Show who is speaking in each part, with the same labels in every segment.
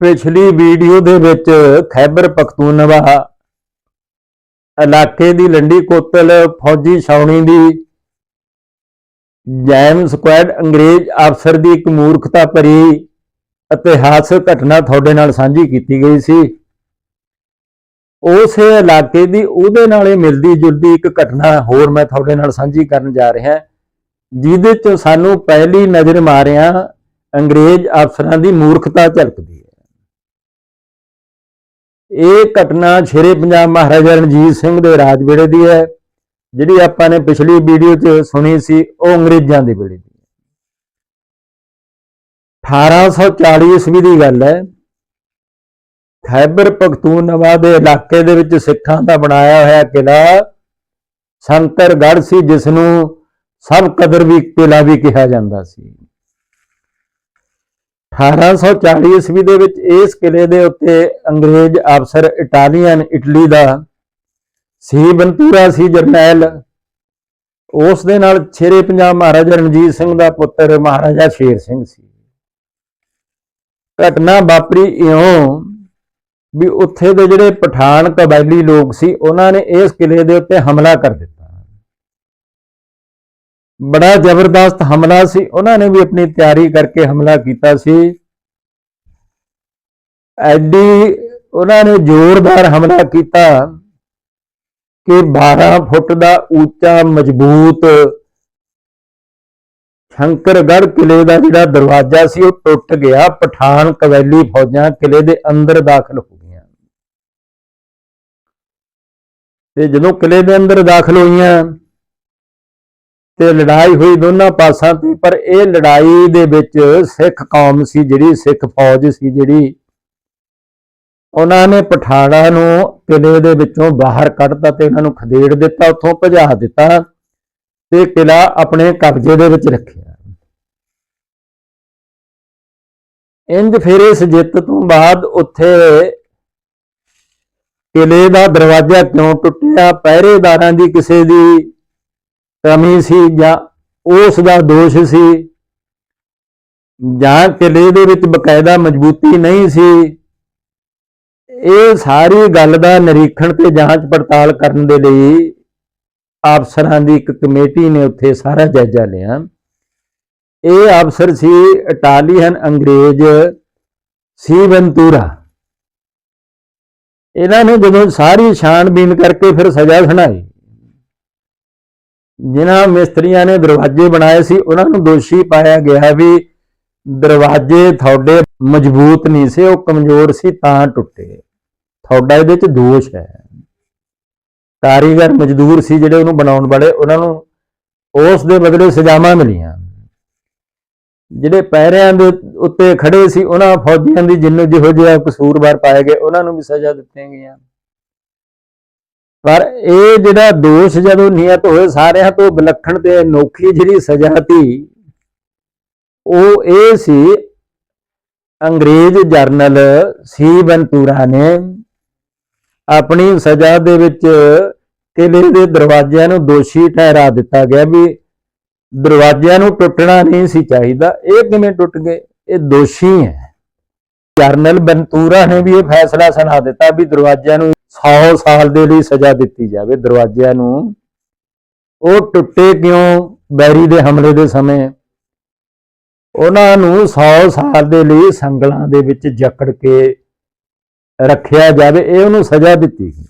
Speaker 1: ਪਿਛਲੀ ਵੀਡੀਓ ਦੇ ਵਿੱਚ ਖੈਬਰ ਪਖਤੂਨਵਾ ਇਲਾਕੇ ਦੀ ਲੰਡੀ ਕੋਤਲ ਫੌਜੀ ਛਾਉਣੀ ਦੀ ਜੈਮ ਸਕੁਐਡ ਅੰਗਰੇਜ਼ ਅਫਸਰ ਦੀ ਇੱਕ ਮੂਰਖਤਾ ਭਰੀ ਇਤਿਹਾਸਕ ਘਟਨਾ ਤੁਹਾਡੇ ਨਾਲ ਸਾਂਝੀ ਕੀਤੀ ਗਈ ਸੀ। ਉਸ ਇਲਾਕੇ ਦੀ ਉਹਦੇ ਨਾਲ ਮਿਲਦੀ ਜੁਲਦੀ ਇੱਕ ਘਟਨਾ ਹੋਰ ਮੈਂ ਤੁਹਾਡੇ ਨਾਲ ਸਾਂਝੀ ਕਰਨ ਜਾ ਰਿਹਾ, ਜਿਹਦੇ ਚ ਸਾਨੂੰ ਪਹਿਲੀ ਨਜ਼ਰ ਮਾਰਿਆ ਅੰਗਰੇਜ਼ ਅਫਸਰਾਂ ਦੀ ਮੂਰਖਤਾ ਝਲਕਦੀ ਹੈ। ਇਹ ਘਟਨਾ ਸ਼ੇਰੇ ਪੰਜਾਬ ਮਹਾਰਾਜਾ ਰਣਜੀਤ ਸਿੰਘ ਦੇ ਰਾਜ ਵੇਲੇ ਦੀ ਹੈ, ਜਿਹੜੀ ਆਪਾਂ ਨੇ ਪਿਛਲੀ ਵੀਡੀਓ 'ਚ ਸੁਣੀ ਸੀ, ਉਹ ਅੰਗਰੇਜ਼ਾਂ ਦੇ ਵੇਲੇ ਦੀ ਹੈ। 1840 ਈਸਵੀ ਦੀ ਗੱਲ ਹੈ, ਖੈਬਰ ਪਖਤੂਨਵਾ ਦੇ ਇਲਾਕੇ ਦੇ ਵਿੱਚ ਸਿੱਖਾਂ ਦਾ ਬਣਾਇਆ ਹੋਇਆ ਕਿਲਾ ਸ਼ੰਕਰਗੜ੍ਹ ਸੀ ਜਿਸ ਨੂੰ ਸਭ ਕਦਰ ਵੀ ਕਿਲਾ ਵੀ ਕਿਹਾ ਜਾਂਦਾ ਸੀ। 1840 ਈਸਵੀ ਦੇ ਵਿੱਚ ਇਸ ਕਿਲੇ ਦੇ ਉੱਤੇ ਅੰਗਰੇਜ਼ ਅਫਸਰ ਇਟਾਲੀਅਨ ਇਟਲੀ ਦਾ ਸੀ ਬੰਤੂਰਾ ਸੀ ਜਰਨੈਲ। ਉਸ ਦੇ ਨਾਲ ਛੇਰੇ ਪੰਜਾਬ ਮਹਾਰਾਜਾ ਰਣਜੀਤ ਸਿੰਘ ਦਾ ਪੁੱਤਰ ਮਹਾਰਾਜਾ ਸ਼ੇਰ ਸਿੰਘ ਸੀ। ਘਟਨਾ ਵਾਪਰੀ ਇਉਂ ਵੀ ਉੱਥੇ ਦੇ ਜਿਹੜੇ ਪਠਾਨ ਕਬਾਇਲੀ ਲੋਕ ਸੀ, ਉਹਨਾਂ ਨੇ ਇਸ ਕਿਲੇ ਦੇ ਉੱਤੇ ਹਮਲਾ ਕਰ ਦਿੱਤਾ। ਬੜਾ ਜ਼ਬਰਦਸਤ ਹਮਲਾ ਸੀ। ਉਹਨਾਂ ਨੇ ਵੀ ਆਪਣੀ ਤਿਆਰੀ ਕਰਕੇ ਹਮਲਾ ਕੀਤਾ ਸੀ। ਐਡੀ ਉਹਨਾਂ ਨੇ ਜ਼ੋਰਦਾਰ ਹਮਲਾ ਕੀਤਾ ਕਿ 12 ਫੁੱਟ ਦਾ ਉੱਚਾ ਮਜ਼ਬੂਤ ਸ਼ੰਕਰਗੜ ਕਿਲੇ ਦਾ ਜਿਹੜਾ ਦਰਵਾਜ਼ਾ ਸੀ, ਉਹ ਟੁੱਟ ਗਿਆ। ਪਠਾਨ ਕਵੈਲੀ ਫੌਜਾਂ ਕਿਲੇ ਦੇ ਅੰਦਰ ਦਾਖਲ ਹੋ ਗਈਆਂ। ਤੇ ਜਦੋਂ ਕਿਲੇ ਦੇ ਅੰਦਰ ਦਾਖਲ ਹੋਈਆਂ ਤੇ ਲੜਾਈ ਹੋਈ ਦੋਨਾਂ ਪਾਸਾਂ ਤੇ, ਪਰ ਇਹ ਲੜਾਈ ਦੇ ਵਿੱਚ ਸਿੱਖ ਕੌਮ ਸੀ ਜਿਹੜੀ, ਸਿੱਖ ਫੌਜ ਸੀ ਜਿਹੜੀ। ਉਹਨਾਂ ਨੇ ਪਠਾਣਾ ਨੂੰ ਕਿਲੇ ਦੇ ਵਿੱਚੋਂ ਬਾਹਰ ਕੱਢਤਾ ਤੇ ਉਹਨਾਂ ਨੂੰ ਖਦੇੜ ਦਿੱਤਾ, ਉੱਥੋਂ ਭਜਾ ਦਿੱਤਾ ਤੇ ਕਿਲਾ ਆਪਣੇ ਕਬਜ਼ੇ ਦੇ ਵਿੱਚ ਰੱਖਿਆ। ਇੰਜ ਫਿਰ ਇਸ ਜਿੱਤ ਤੋਂ ਬਾਅਦ ਉੱਥੇ ਕਿਲੇ ਦਾ ਦਰਵਾਜ਼ਾ ਕਿਉਂ ਟੁੱਟਿਆ? ਪਹਿਰੇਦਾਰਾਂ ਦੀ ਕਿਸੇ ਦੀ ਕਮੀ ਸੀ ਜਾਂ ਉਸ ਦਾ ਦੋਸ਼ ਸੀ ਜਾਂ ਕਿਲੇ ਦੇ ਵਿੱਚ ਬਕਾਇਦਾ ਮਜ਼ਬੂਤੀ ਨਹੀਂ ਸੀ, ਇਹ ਸਾਰੀ ਗੱਲ ਦਾ ਨਿਰੀਖਣ ਤੇ ਜਾਂਚ ਪੜਤਾਲ ਕਰਨ ਦੇ ਲਈ ਅਫਸਰਾਂ ਦੀ ਇੱਕ ਕਮੇਟੀ ਨੇ ਉੱਥੇ ਸਾਰਾ ਜਾਇਜ਼ਾ ਲਿਆ। ਇਹ ਅਫਸਰ ਸੀ ਇਟਾਲੀਅਨ ਅੰਗਰੇਜ਼ ਸੀ ਵੈਂਤੂਰਾ। ਇਹਨਾਂ ਨੇ ਜਦੋਂ ਸਾਰੀ ਛਾਣਬੀਨ ਕਰਕੇ ਫਿਰ ਸਜ਼ਾ ਸੁਣਾਈ। ਜਿਨ੍ਹਾਂ ਮਿਸਤਰੀਆਂ ਨੇ ਦਰਵਾਜ਼ੇ ਬਣਾਏ ਸੀ, ਉਹਨਾਂ ਨੂੰ ਦੋਸ਼ੀ ਪਾਇਆ ਗਿਆ ਵੀ ਦਰਵਾਜ਼ੇ ਤੁਹਾਡੇ ਮਜ਼ਬੂਤ ਨਹੀਂ ਸੀ, ਉਹ ਕਮਜ਼ੋਰ ਸੀ, ਤਾਂ ਟੁੱਟੇ। ਤੁਹਾਡਾ ਇਹਦੇ ਚ ਦੋਸ਼ ਹੈ। ਕਾਰੀਗਰ ਮਜ਼ਦੂਰ ਸੀ ਜਿਹੜੇ ਉਹਨੂੰ ਬਣਾਉਣ ਵਾਲੇ, ਉਹਨਾਂ ਨੂੰ ਉਸ ਦੇ ਬਦਲੇ ਸਜ਼ਾਵਾਂ ਮਿਲੀਆਂ। ਜਿਹੜੇ ਪਹਿਰਿਆਂ ਦੇ ਉੱਤੇ ਖੜੇ ਸੀ, ਉਹਨਾਂ ਫੌਜੀਆਂ ਦੀ ਜਿੰਨੇ ਜਿਹੋ ਜਿਹਾ ਕਸੂਰਵਾਰ ਪਾਏ ਗਏ, ਉਹਨਾਂ ਨੂੰ ਵੀ ਸਜ਼ਾ ਦਿੱਤੀਆਂ ਗਈਆਂ। ਪਰ ਇਹ ਜਿਹੜਾ ਦੋਸ਼ ਜਦੋਂ ਨਿਯਤ ਹੋਏ, ਸਾਰਿਆਂ ਤੋਂ ਵਿਲੱਖਣ ਤੇ ਅਨੋਖੀ ਜਿਹੜੀ ਸਜ਼ਾ ਸੀ, ਉਹ ਇਹ ਸੀ, ਅੰਗਰੇਜ਼ ਜਰਨਲ ਸੀ ਬੰਤੂਰਾ ਨੇ ਆਪਣੀ ਸਜ਼ਾ ਦੇ ਵਿੱਚ ਕਿਲੇ ਦੇ ਦਰਵਾਜ਼ਿਆਂ ਨੂੰ ਦੋਸ਼ੀ ਠਹਿਰਾ ਦਿੱਤਾ ਗਿਆ ਵੀ ਦਰਵਾਜ਼ਿਆਂ ਨੂੰ ਟੁੱਟਣਾ ਨਹੀਂ ਸੀ ਚਾਹੀਦਾ। ਇਹ ਕਿਵੇਂ ਟੁੱਟ ਗਏ? ਇਹ ਦੋਸ਼ੀ ਹੈ। ਜਰਨਲ ਬੰਤੂਰਾ ਨੇ ਵੀ ਇਹ ਫੈਸਲਾ ਸੁਣਾ ਦਿੱਤਾ ਵੀ ਦਰਵਾਜ਼ਿਆਂ ਨੂੰ 100 ਸਾਲ ਦੇ ਲਈ ਸਜ਼ਾ ਦਿੱਤੀ ਜਾਵੇ ਦਰਵਾਜ਼ਿਆਂ ਨੂੰ। ਉਹ ਟੁੱਟੇ ਕਿਉਂ ਬੈਰੀ ਦੇ ਹਮਲੇ ਦੇ ਸਮੇਂ? ਉਹਨਾਂ ਨੂੰ 100 ਸਾਲ ਦੇ ਲਈ ਸੰਗਲਾਂ ਦੇ ਵਿੱਚ ਜਕੜ ਕੇ ਰੱਖਿਆ ਜਾਵੇ, ਇਹ ਉਹਨੂੰ ਸਜ਼ਾ ਦਿੱਤੀ ਗਈ।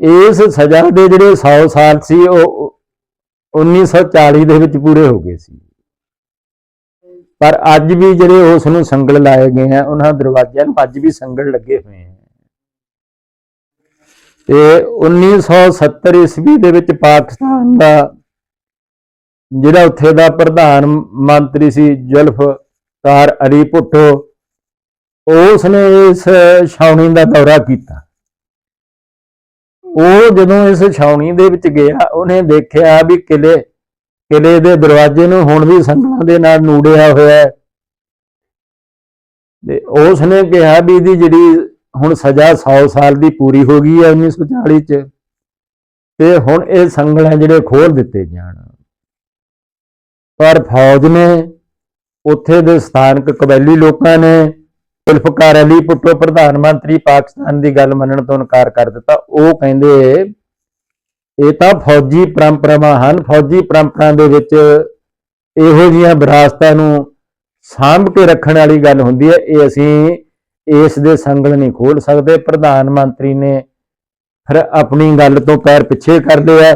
Speaker 1: ਇਸ ਸਜ਼ਾ ਦੇ ਜਿਹੜੇ 100 ਸਾਲ ਸੀ, ਉਹ 1940 ਦੇ ਵਿੱਚ ਪੂਰੇ ਹੋ ਗਏ ਸੀ। ਪਰ ਅੱਜ ਵੀ ਜਿਹੜੇ ਉਸ ਨੂੰ ਸੰਗਲ ਲਾਏ ਗਏ ਆ, ਉਹਨਾਂ ਦਰਵਾਜ਼ਿਆਂ ਨੂੰ ਅੱਜ ਵੀ ਸੰਗਲ ਲੱਗੇ ਹੋਏ ਆ। ਤੇ 1970 ਈਸਵੀ ਦੇ ਵਿੱਚ ਪਾਕਿਸਤਾਨ ਦਾ, ਜਿਹੜਾ ਉੱਥੇ ਦਾ ਪ੍ਰਧਾਨ ਮੰਤਰੀ ਸੀ ਜ਼ੁਲਫਕਾਰ ਅਲੀ ਭੁੱਟੋ ਉਸ ਨੇ ਇਸ ਛਾਉਣੀ ਦਾ ਦੌਰਾ ਕੀਤਾ। ਉਹ ਜਦੋਂ ਇਸ ਛਾਉਣੀ ਦੇ ਵਿੱਚ ਗਿਆ, ਉਹਨੇ ਦੇਖਿਆ ਵੀ ਕਿਲੇ ਕਿਲੇ ਦੇ ਦਰਵਾਜ਼ੇ ਨੂੰ ਹੁਣ ਵੀ ਸੰਗਲਾਂ ਦੇ ਨਾਲ ਨੂੜਿਆ ਹੋਇਆ ਹੈ। ਤੇ ਉਸ ਨੇ ਕਿਹਾ ਵੀ ਇਹਦੀ ਜਿਹੜੀ ਹੁਣ ਸਜ਼ਾ 100 ਸਾਲ ਦੀ ਪੂਰੀ ਹੋ ਗਈ ਹੈ 1940 ਚ। ਤੇ ਹੁਣ ਇਹ ਸੰਗਲਾਂ ਜਿਹੜੇ ਖੋਲ ਦਿੱਤੇ ਜਾਣ। ਪਰ ਫੌਜ ਨੇ ਉੱਥੇ ਦੇ ਸਥਾਨਕ ਕਬੈਲੀ ਲੋਕਾਂ ਨੇ ਜ਼ੁਲਫਕਾਰ ਅਲੀ ਭੁੱਟੋ ਪ੍ਰਧਾਨ ਮੰਤਰੀ ਪਾਕਿਸਤਾਨ ਦੀ ਗੱਲ ਮੰਨਣ ਤੋਂ ਇਨਕਾਰ ਕਰ ਦਿੱਤਾ। ਉਹ ਕਹਿੰਦੇ ਇਹ ਤਾਂ ਫੌਜੀ ਪਰੰਪਰਾਵਾਂ ਹਨ। ਫੌਜੀ ਪਰੰਪਰਾ ਦੇ ਵਿੱਚ ਇਹੋ ਜਿਹੀਆਂ ਵਿਰਾਸਤਾਂ ਨੂੰ ਸਾਂਭ ਕੇ ਰੱਖਣ ਵਾਲੀ ਗੱਲ ਹੁੰਦੀ ਹੈ। ਇਹ ਅਸੀਂ ਇਸ ਦੇ ਸੰਗਲ ਨਹੀਂ ਖੋਲ ਸਕਦੇ। ਪ੍ਰਧਾਨ ਮੰਤਰੀ ਨੇ ਫਿਰ ਆਪਣੀ ਗੱਲ ਤੋਂ ਪੈਰ ਪਿੱਛੇ ਕਰ ਲਿਆ।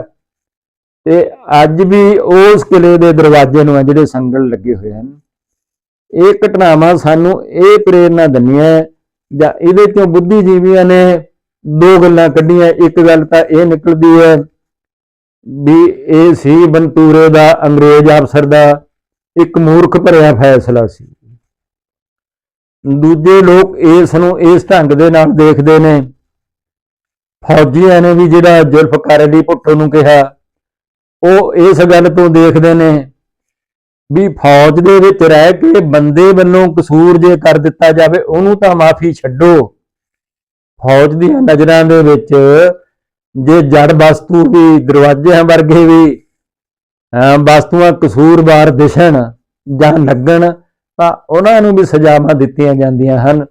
Speaker 1: ਤੇ ਅੱਜ ਵੀ ਉਸ ਕਿਲੇ ਦੇ ਦਰਵਾਜ਼ੇ ਨੂੰ ਆ ਜਿਹੜੇ ਸੰਗਲ ਲੱਗੇ ਹੋਏ ਹਨ। ਇਹ ਘਟਨਾਵਾਂ ਸਾਨੂੰ ਇਹ ਪ੍ਰੇਰਨਾ ਦਿੰਦੀਆਂ ਜਾਂ ਇਹਦੇ ਚੋਂ ਬੁੱਧੀਜੀਵੀਆਂ ਨੇ ਦੋ ਗੱਲਾਂ ਕੱਢੀਆਂ। ਇੱਕ ਗੱਲ ਤਾਂ ਇਹ ਨਿਕਲਦੀ ਹੈ ਵੀ ਇਹ ਸੀ ਬੰਤੂਰੇ ਦਾ ਅੰਗਰੇਜ਼ ਅਫਸਰ ਦਾ ਇੱਕ ਮੂਰਖ ਭਰਿਆ ਫੈਸਲਾ ਸੀ। ਦੂਜੇ ਲੋਕ ਇਸ ਨੂੰ ਇਸ ਢੰਗ ਦੇ ਨਾਲ ਦੇਖਦੇ ਨੇ। ਫੌਜੀਆਂ ਨੇ ਵੀ ਜਿਹੜਾ ਜ਼ੁਲਫਕਾਰ ਅਲੀ ਭੁੱਟੋ ਨੂੰ ਕਿਹਾ, ਉਹ ਇਸ ਗੱਲ ਤੋਂ ਦੇਖਦੇ ਨੇ ਵੀ ਫੌਜ ਦੇ ਵਿੱਚ ਰਹਿ ਕੇ ਬੰਦੇ ਵੱਲੋਂ ਕਸੂਰ ਜੇ ਕਰ ਦਿੱਤਾ ਜਾਵੇ, ਉਹਨੂੰ ਤਾਂ ਮਾਫੀ ਛੱਡੋ। ਫੌਜ ਦੀਆਂ ਨਜ਼ਰਾਂ ਦੇ ਵਿੱਚ ਜੇ ਜੜ ਵਸਤੂ ਵੀ ਦਰਵਾਜ਼ਿਆਂ ਵਰਗੇ ਵੀ, ਅਹ ਵਸਤੂਆਂ ਕਸੂਰਵਾਰ ਦਿਸਣ ਜਾਂ ਲੱਗਣ, ਤਾਂ ਉਹਨਾਂ ਨੂੰ ਵੀ ਸਜ਼ਾਵਾਂ ਦਿੱਤੀਆਂ ਜਾਂਦੀਆਂ ਹਨ।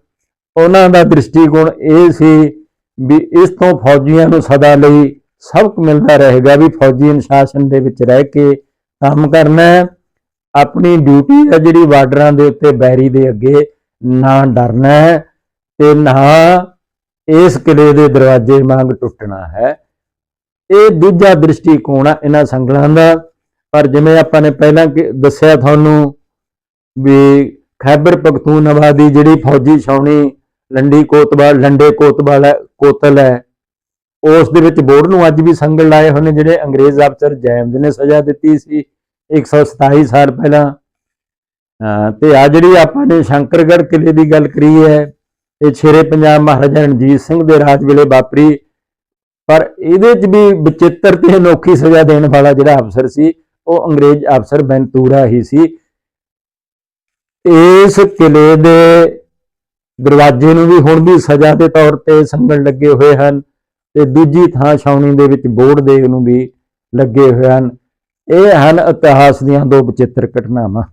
Speaker 1: ਉਹਨਾਂ ਦਾ ਦ੍ਰਿਸ਼ਟੀਕੋਣ ਇਹ ਸੀ ਵੀ ਇਸ ਤੋਂ ਫੌਜੀਆਂ ਨੂੰ ਸਦਾ ਲਈ ਸਬਕ ਮਿਲਦਾ ਰਹੇਗਾ ਵੀ ਫੌਜੀ ਅਨੁਸ਼ਾਸਨ ਦੇ ਵਿੱਚ ਰਹਿ ਕੇ ਕੰਮ ਕਰਨਾ ਆਪਣੀ ਡਿਊਟੀ ਹੈ ਜਿਹੜੀ ਬਾਰਡਰਾਂ ਦੇ ਉੱਤੇ ਬੈਰੀ ਦੇ ਅੱਗੇ ਨਾ ਡਰਨਾ ਤੇ ਨਾ ਇਸ ਕਿਲੇ ਦੇ ਦਰਵਾਜ਼ੇ ਵਾਂਗ ਟੁੱਟਣਾ ਹੈ। ਇਹ ਦੂਜਾ ਦ੍ਰਿਸ਼ਟੀਕੋਣ ਆ ਇਹਨਾਂ ਸੰਗਲਾਂ ਦਾ। ਪਰ ਜਿਵੇਂ ਆਪਾਂ ਨੇ ਪਹਿਲਾਂ ਦੱਸਿਆ ਤੁਹਾਨੂੰ ਵੀ ਖੈਬਰ ਪਖਤੂਨਵਾ ਦੀ ਜਿਹੜੀ ਫੌਜੀ ਛਾਉਣੀ ਲੰਡੀ ਕੋਤਵਾਲ, ਲੰਡੇ ਕੋਤਵਾਲ ਹੈ, ਕੋਤਲ ਹੈ, ਉਸ ਦੇ ਵਿੱਚ ਬੋਰਡ ਨੂੰ ਅੱਜ ਵੀ ਸੰਗਲ ਲਾਏ ਹੋਏ ਨੇ, ਜਿਹੜੇ ਅੰਗਰੇਜ਼ ਅਫਸਰ ਜੈਮਜ਼ ਨੇ ਸਜ਼ਾ ਦਿੱਤੀ ਸੀ 127 ਸਾਲ ਪਹਿਲਾਂ। ਅਹ ਤੇ ਆ ਜਿਹੜੀ ਆਪਾਂ ਨੇ ਸ਼ੰਕਰਗੜ ਕਿਲੇ ਦੀ ਗੱਲ ਕਰੀ ਹੈ ਇਹ ਸ਼ੇਰੇ ਪੰਜਾਬ ਮਹਾਰਾਜਾ ਰਣਜੀਤ ਸਿੰਘ ਦੇ ਰਾਜ ਵੇਲੇ ਵਾਪਰੀ। ਪਰ ਇਹਦੇ 'ਚ ਵੀ ਵਿਚਿੱਤਰ ਤੇ ਅਨੋਖੀ ਸਜ਼ਾ ਦੇਣ ਵਾਲਾ ਜਿਹੜਾ ਅਫਸਰ ਸੀ, ਉਹ ਅੰਗਰੇਜ਼ ਅਫਸਰ ਬੈਂਤੂਰਾ ਹੀ ਸੀ। ਇਸ ਕਿਲੇ ਦੇ ਦਰਵਾਜ਼ੇ ਨੂੰ ਵੀ ਹੁਣ ਵੀ ਸਜ਼ਾ ਦੇ ਤੌਰ ਤੇ ਸੰਗਲ ਲੱਗੇ ਹੋਏ ਹਨ ਤੇ ਦੂਜੀ ਥਾਂ ਛਾਉਣੀ ਦੇ ਵਿੱਚ ਬੋਰਡ ਦੇ ਨੂੰ ਵੀ ਲੱਗੇ ਹੋਏ ਹਨ। ਇਹ ਹਨ ਇਤਿਹਾਸ ਦੀਆਂ ਦੋ ਵਿਚਿੱਤਰ ਘਟਨਾਵਾਂ।